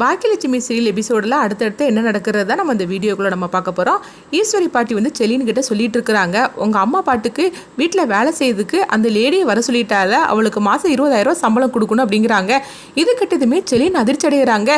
Baakiyalakshmi serial எபிசோடில் அடுத்தடுத்து என்ன நடக்கிறதா நம்ம இந்த வீடியோக்குள்ளே நம்ம பார்க்க போகிறோம் ஈஸ்வரி பாட்டி வந்து செலின் கிட்ட சொல்லிட்டு இருக்கிறாங்க. உங்கள் அம்மா பாட்டுக்கு வீட்டில் வேலை செய்யறதுக்கு அந்த லேடியை வர சொல்லிட்டால அவளுக்கு மாதம் இருபதாயிரம் சம்பளம் கொடுக்கணும் அப்படிங்கிறாங்க. இது கிட்டதுமே செலின் அதிர்ச்சி அடைகிறாங்க.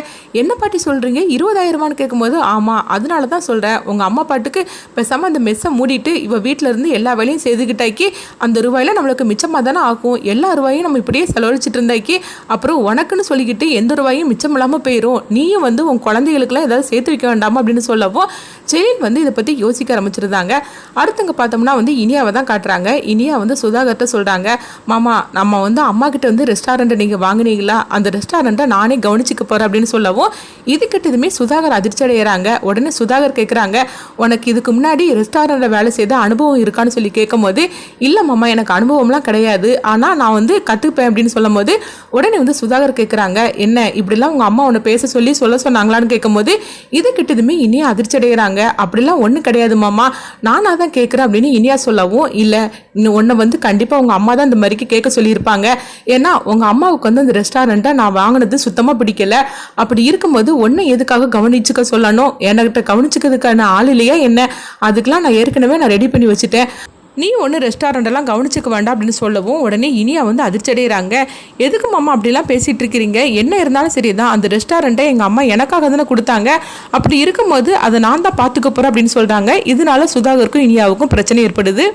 என்ன பாட்டி சொல்கிறீங்க இருபதாயிரமான்னு கேட்கும்போது ஆமாம் அதனால தான் சொல்கிறேன் உங்கள் அம்மா பாட்டுக்கு பேசாமல் அந்த மெஸ்ஸை மூடிட்டு இவள் வீட்டில் இருந்து எல்லா வேலையும் செய்துக்கிட்டாக்கி அந்த ரூபாயில் நம்மளுக்கு மிச்சமாக தானே ஆகும். எல்லா ரூபாயும் நம்ம இப்படியே செலவழிச்சிட்டு இருந்தாக்கி அப்புறம் உனக்குன்னு சொல்லிக்கிட்டு எந்த ரூபாயும் மிச்சம் இல்லாமல் போயிடும் நீயும் வந்து உன் குழந்தைகளுக்குலாம் ஏதாவது சேர்த்து வைக்க வேண்டாமா அப்படின்னு சொல்லவும் செலின் வந்து இதை பற்றி யோசிக்க ஆரம்பிச்சிருந்தாங்க. அடுத்தவங்க பார்த்தோம்னா வந்து இனியாவை தான் காட்டுறாங்க. இனியா வந்து சுதாகர்கிட்ட சொல்கிறாங்க மாமா நம்ம வந்து அம்மா கிட்ட வந்து ரெஸ்டாரண்ட்டை நீங்கள் வாங்கினீங்களா? அந்த ரெஸ்டாரண்ட்டை நானே கவனிச்சுக்க போகிறேன் அப்படின்னு சொல்லவும் இது கிட்டதுமே சுதாகர் அதிர்ச்சி அடைகிறாங்க உடனே சுதாகர் கேட்குறாங்க உனக்கு இதுக்கு முன்னாடி ரெஸ்டாரண்ட்டில் வேலை செய்த அனுபவம் இருக்கான்னு சொல்லி கேட்கும்போது இல்லை மாமா எனக்கு அனுபவம்லாம் கிடையாது. ஆனால் நான் வந்து கற்றுப்பேன் அப்படின்னு சொல்லும்போது உடனே வந்து சுதாகர் கேட்குறாங்க என்ன இப்படிலாம் உங்கள் அம்மா உன்னை பேச சொல்லி சொல்ல சொன்னாங்களான்னு கேட்கும்போது இது கிட்டதுமே இனியும் அதிர்ச்சி அடைகிறாங்க அப்படிலாம் ஒன்றும் கிடையாது மாமா. நானாக தான் கேட்குறேன் அப்படின்னு இனியா சொல்லவும் இல்லை. இன்னும் ஒன்றை வந்து கண்டிப்பாக உங்கள் அம்மா தான் இந்த மாதிரிக்கு கேட்க சொல்லியிருப்பாங்க. ஏன்னா உங்கள் அம்மாவுக்கு வந்து அந்த ரெஸ்டாரண்ட்டை நான் வாங்கினது சுத்தமாக பிடிக்கல. அப்படி இருக்கும்போது ஒன்றை எதுக்காக கவனிச்சுக்க சொல்லணும்? என்கிட்ட கவனிச்சுக்கிறதுக்கான ஆள் இல்லையா என்ன? அதுக்கெலாம் நான் ஏற்கனவே நான் ரெடி பண்ணி வச்சுட்டேன். நீ ஒன்று ரெஸ்டாரண்ட்டெல்லாம் கவனிச்சுக்க வேண்டாம் அப்படின்னு சொல்லவும் உடனே இனியா வந்து அதிர்ச்சி அடைகிறாங்க எதுக்கு மாமா அப்படிலாம் பேசிகிட்டு இருக்கிறீங்க? என்ன இருந்தாலும் சரி தான் அந்த ரெஸ்டாரண்ட்டை எங்கள் அம்மா எனக்காக தானே கொடுத்தாங்க. அப்படி இருக்கும்போது அதை நான் தான் பார்த்துக்க போகிறேன் அப்படின்னு சொல்கிறாங்க இதனால சுதாகருக்கும் இனியாவுக்கும் பிரச்சனை ஏற்படுது.